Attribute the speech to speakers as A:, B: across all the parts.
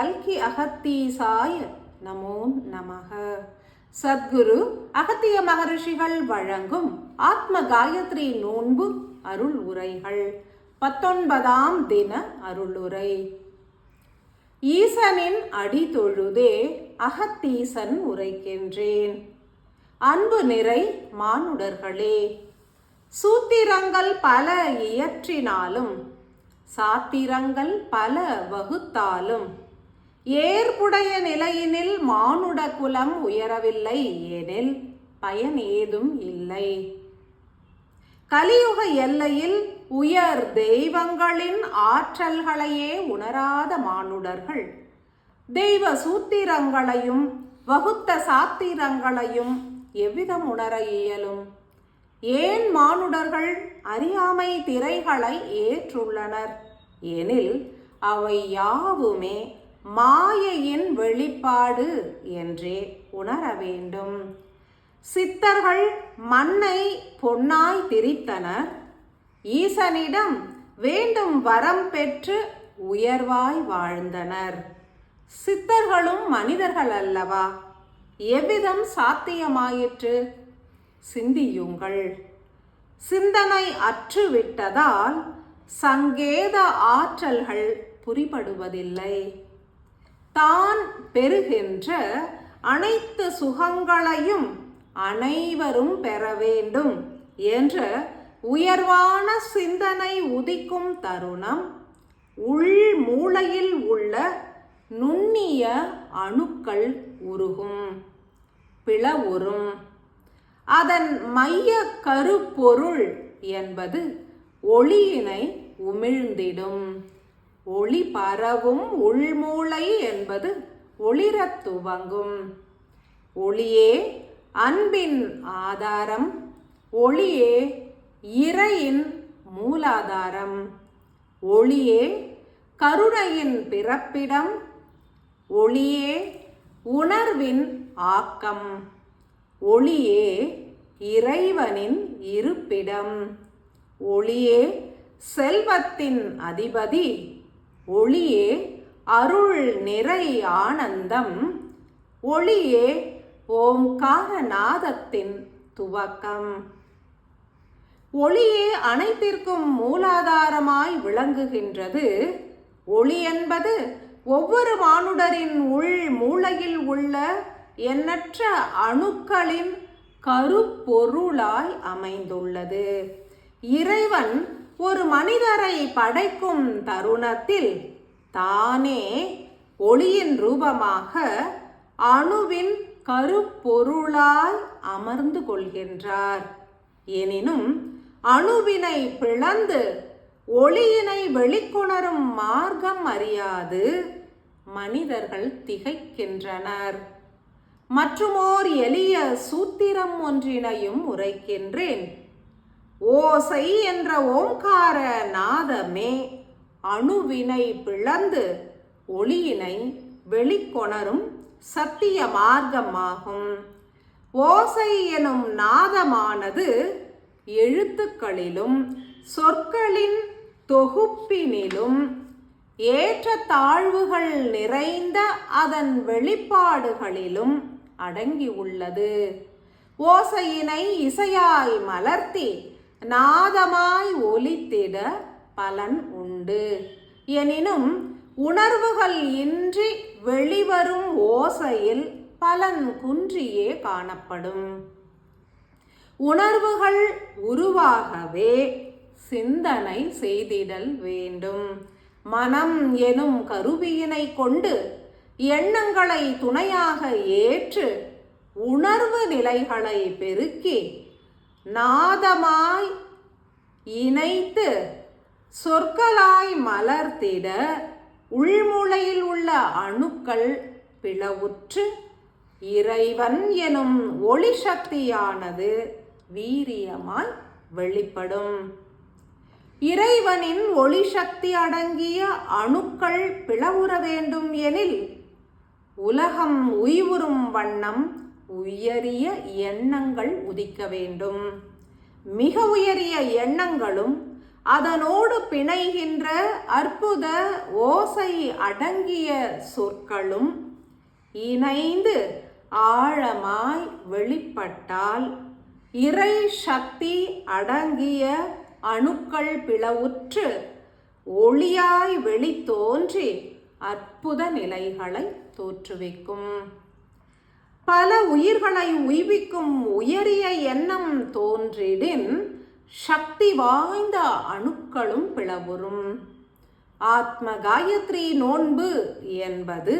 A: கல்கி அகத்தீசாய நமோ நமக. சத்குரு அகத்திய மகரிஷிகள் வழங்கும் ஆத்ம காயத்ரி நோன்பு அருள் உரைகள். பத்தொன்பதாம் தின அருளுரை. ஈசனின் அடி தொழுதே அகத்தீசன் உரைக்கின்றேன். அன்பு நிறை மானுடர்களே சூத்திரங்கள் பல இயற்றினாலும் சாத்திரங்கள் பல வகுத்தாலும் ஏற்புடைய நிலையினில் மானுட குலம் உயரவில்லை. எனில் பயன் ஏதும் இல்லை. கலியுக எல்லையில் உயர் தெய்வங்களின் ஆற்றல்களையே உணராத மானுடர்கள் தெய்வ சூத்திரங்களையும் வகுத்த சாத்திரங்களையும் எவ்விதம் உணர இயலும்? ஏன் மானுடர்கள் அறியாமை திரைகளை ஏற்றுள்ளனர்? எனில் அவை யாவுமே மாயையின் வெளிப்பாடு என்றே உணர வேண்டும். சித்தர்கள் மண்ணை பொன்னாய் திரித்தனர். ஈசனிடம் வேண்டும் வரம் பெற்று உயர்வாய் வாழ்ந்தனர். சித்தர்களும் மனிதர்கள் அல்லவா? எவ்விதம் சாத்தியமாயிற்று? சிந்தியுங்கள். சிந்தனை அற்றுவிட்டதால் சங்கேத ஆற்றல்கள் புரிபடுவதில்லை. தான் பெறுகின்ற அனைத்து சுகங்களையும் அனைவரும் பெற வேண்டும் என்ற உயர்வான சிந்தனை உதிக்கும் தருணம் உள் மூளையில் உள்ள நுண்ணிய அணுக்கள் உருகும் பிளவுறும். அதன் மைய கருப்பொருள் என்பது ஒளியினை உமிழ்ந்திடும். ஒளி பரவும் உள்மூளை என்பது ஒளிரத் துவங்கும். ஒளியே அன்பின் ஆதாரம் ஒளியே இறையின் மூலாதாரம். ஒளியே கருணையின் பிறப்பிடம் ஒளியே உணர்வின் ஆக்கம். ஒளியே இறைவனின் இருப்பிடம் ஒளியே செல்வத்தின் அதிபதி ஒளியே அருள் நிறை ஆனந்தம் ஒளியே ஓம்கார நாதத்தின் துவக்கம். ஒளியே அனைத்திற்கும் மூலாதாரமாய் விளங்குகின்றது. ஒளி என்பது ஒவ்வொரு மானுடரின் உள் மூளையில் உள்ள எண்ணற்ற அணுக்களின் கருப்பொருளாய் அமைந்துள்ளது. இறைவன் ஒரு மனிதரை படைக்கும் தருணத்தில் தானே ஒளியின் ரூபமாக அணுவின் கருப்பொருளாய் அமர்ந்து கொள்கின்றார். எனினும் அணுவினை பிளந்து ஒளியினை வெளிக்கொணரும் மார்க்கம் அறியாது. மனிதர்கள் திகைக்கின்றனர். மற்றுமோர் எளிய சூத்திரம் ஒன்றினையும் உரைக்கின்றேன். ஓசை என்ற ஓங்கார நாதமே அணுவினை பிளந்து ஒளியினை வெளிக்கொணரும் சத்திய மார்க்கமாகும். ஓசை எனும் நாதமானது எழுத்துக்களிலும் சொற்களின் தொகுப்பினிலும் ஏற்ற தாழ்வுகள் நிறைந்த அதன் வெளிப்பாடுகளிலும் அடங்கியுள்ளது. ஓசையினை இசையாய் மலர்த்தி நாதமாய் ஒலித்திட பலன் உண்டு. எனினும் உணர்வுகள் இன்றி வெளிவரும் ஓசையில் பலன் குன்றியே காணப்படும். உணர்வுகள் உருவாகவே சிந்தனை செய்திடல் வேண்டும். மனம் எனும் கருவியினை கொண்டு எண்ணங்களை துணையாக ஏற்று உணர்வு நிலைகளை பெருக்கி நாதமாய் இணைத்து சொற்களாய் மலர்த்திட உள்முளையில் உள்ள அணுக்கள் பிளவுற்று இறைவன் எனும் ஒளி சக்தியானது வீரியமாய் வெளிப்படும். இறைவனின் ஒளி சக்தி அடங்கிய அணுக்கள் பிளவுற வேண்டும் எனில் உலகம் உய்வுறும் வண்ணம் உயரிய எண்ணங்கள் உதிக்க வேண்டும். மிக உயரிய எண்ணங்களும் அதனோடு பிணைகின்ற அற்புத ஓசை அடங்கிய சொற்களும் இணைந்து ஆழமாய் வெளிப்பட்டால் இறை சக்தி அடங்கிய அணுக்கள் பிளவுற்று ஒளியாய் வெளித்தோன்றி அற்புத நிலைகளை தோற்றுவிக்கும். பல உயிர்களை உய்விக்கும் உயரிய எண்ணம் தோன்றிடின் சக்தி வாய்ந்த அணுக்களும் பிளவுறும். ஆத்ம காயத்ரி நோன்பு என்பது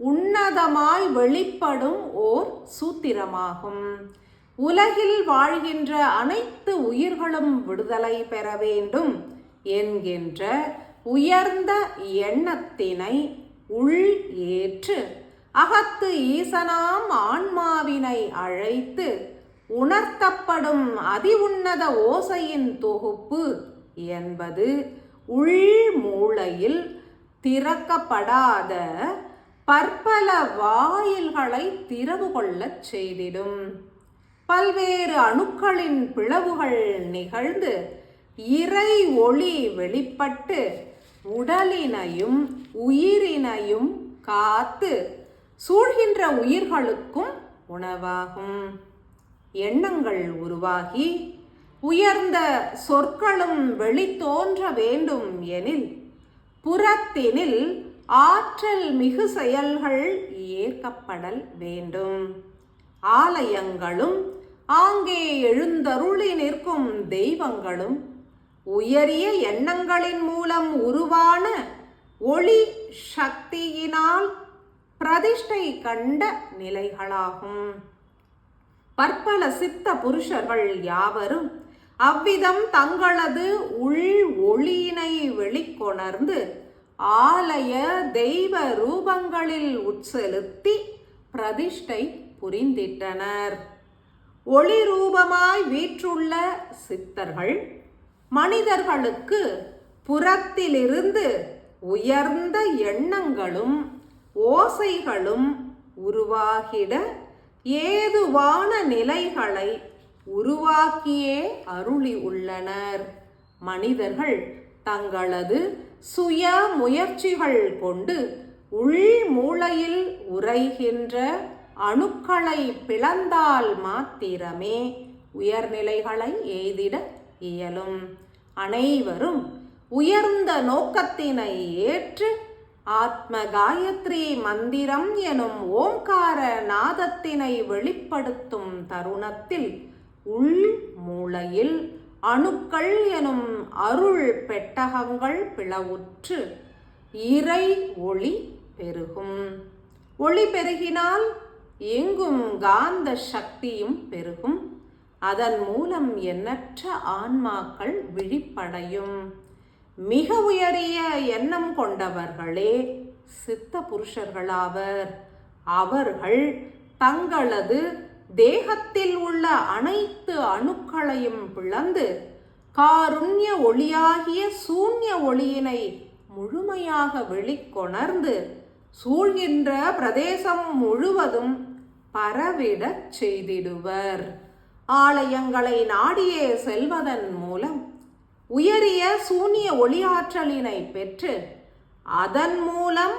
A: உன்னதமாய் வெளிப்படும் ஓர் சூத்திரமாகும். உலகில் வாழ்கின்ற அனைத்து உயிர்களும் விடுதலை பெற வேண்டும் என்கின்ற உயர்ந்த எண்ணத்தினை உள் ஏற்று அகத்து ஈசனாம் ஆன்மாவினை அழைத்து உணர்த்தப்படும் அதி உன்னத ஓசையின் தொகுப்பு என்பது உள் மூளையில் திறக்கப்படாத பற்பல வாயில்களை திறவு கொள்ளச் செய்திடும். பல்வேறு அணுக்களின் பிளவுகள் நிகழ்ந்து இறை ஒளி வெளிப்பட்டு உடலினையும் உயிரினையும் காத்து சூழ்கின்ற உயிர்களுக்கும் உணவாகும். எண்ணங்கள் உருவாகி உயர்ந்த சொற்களும் வெளித்தோன்ற வேண்டும் எனில் புறத்தினில் ஆற்றல் மிகு செயல்கள் ஏற்கப்படல் வேண்டும். ஆலயங்களும் ஆங்கே எழுந்தருளி நிற்கும் தெய்வங்களும் உயரிய எண்ணங்களின் மூலம் உருவான ஒளி சக்தியினால் பிரதிஷ்டை கண்ட நிலைகளாகும். பற்பல சித்த புருஷர்கள் யாவரும் அவ்விதம் தங்களது உள் ஒளியினை வெளிக்கொணர்ந்து ஆலய தெய்வ ரூபங்களில் உட்செலுத்தி பிரதிஷ்டை புரிந்திட்டனர். ஒளி ரூபமாய் வீற்றுள்ள சித்தர்கள் மனிதர்களுக்கு புறத்திலிருந்து உயர்ந்த எண்ணங்களும் ஓசைகளும் உருவாகிட ஏதுவான நிலைகளை உருவாக்கியே அருளி உள்ளனர். மனிதர்கள் தங்களது சுய முயற்சிகள் கொண்டு உள் மூளையில் உரைகின்ற அணுக்களை பிளந்தால் மாத்திரமே உயர்நிலைகளை எய்திட இயலும். அனைவரும் உயர்ந்த நோக்கத்தினை ஏற்று ஆத்ம காயத்ரி மந்திரம் எனும் ஓம்கார நாதத்தினை வெளிப்படுத்தும் தருணத்தில் உள் மூளையில் அணுக்கள் எனும் அருள் பெட்டகங்கள் பிளவுற்று இறை ஒளி பெருகும். ஒளி பெருகினால் எங்கும் காந்த சக்தியும் பெருகும். அதன் மூலம் எண்ணற்ற ஆன்மாக்கள் விழிப்படையும். மிக உயரிய எண்ணம் கொண்டவர்களே சித்த புருஷர்களாவர். அவர்கள் தங்களது தேகத்தில் உள்ள அனைத்து அணுக்களையும் பிளந்து காருண்ய ஒளியாகிய சூன்ய ஒளியினை முழுமையாக வெளிக்கொணர்ந்து சூழ்கின்ற பிரதேசம் முழுவதும் பரவிடச் செய்திடுவர். ஆலயங்களை நாடியே செல்வதன் மூலம் உயரிய சூனிய ஒளியாற்றலினை பெற்று அதன் மூலம்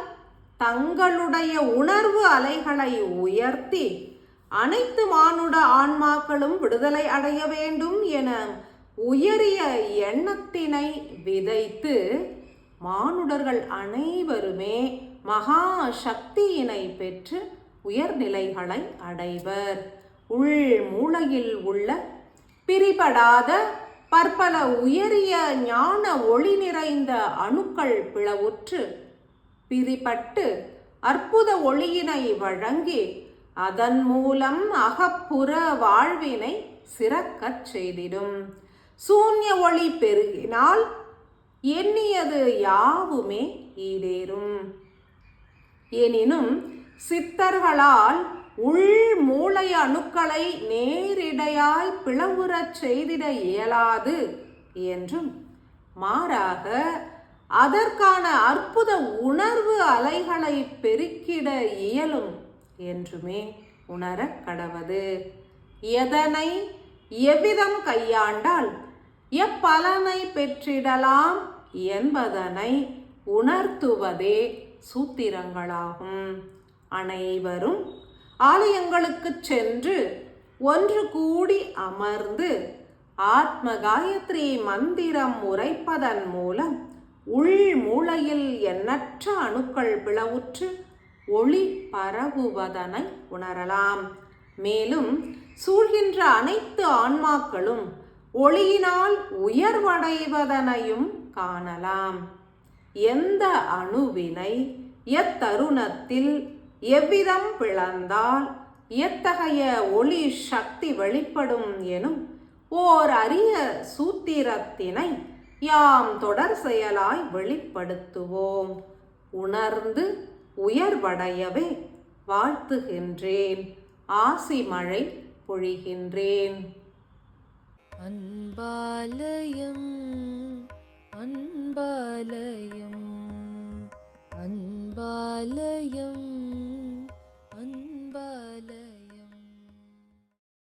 A: தங்களுடைய உணர்வு அலைகளை உயர்த்தி அனைத்து மானுட ஆன்மாக்களும் விடுதலை அடைய வேண்டும் என உயரிய எண்ணத்தினை விதைத்து மானுடர்கள் அனைவருமே மகா சக்தியினை பெற்று உயர்நிலைகளை அடைவர். உள் மூளையில் உள்ள பிரிபடாத பற்பல உயரிய ஞான ஒளி நிறைந்த அணுக்கள் பிளவுற்று பிரிபட்டு அற்புத ஒளியினை வழங்கி அதன் மூலம் அகப்புற வாழ்வினை சிறக்கச் செய்திடும். சூன்ய ஒளி பெருகினால் எண்ணியது யாவுமே ஈடேறும். எனினும் சித்தர்களால் உள் மூளை அணுக்களை நேரிடையாய் பிளவுறச் செய்திட இயலாது என்றும் மாறாக அதற்கான அற்புத உணர்வு அலைகளை பெருக்கிட இயலும் என்றுமே உணரக் கடவது. எதனை எவ்விதம் கையாண்டால் எப்பலனை பெற்றிடலாம் என்பதனை உணர்த்துவதே சூத்திரங்களாகும். அனைவரும் ஆலயங்களுக்குச் சென்று ஒன்று கூடி அமர்ந்து ஆத்ம காயத்ரி மந்திரம் உரைப்பதன் மூலம் உள் மூளையில் எண்ணற்ற அணுக்கள் பிளவுற்று ஒளி பரவுவதனை உணரலாம். மேலும் சூழ்கின்ற அனைத்து ஆன்மாக்களும் ஒளியினால் உயர்வடைவதனையும் காணலாம். எந்த அணுவினை எத்தருணத்தில் எவ்விதம் பிளந்தால் எத்தகைய ஒளி சக்தி வெளிப்படும் எனும் ஓர் அரிய சூத்திரத்தினை யாம் தொடர் செயலாய் வெளிப்படுத்துவோம். உணர்ந்து உயர்வடையவே வாழ்த்துகின்றேன். ஆசி மழை பொழிகின்றேன்.
B: அன்பாலயம் அன்பாலயம் அன்பாலயம்.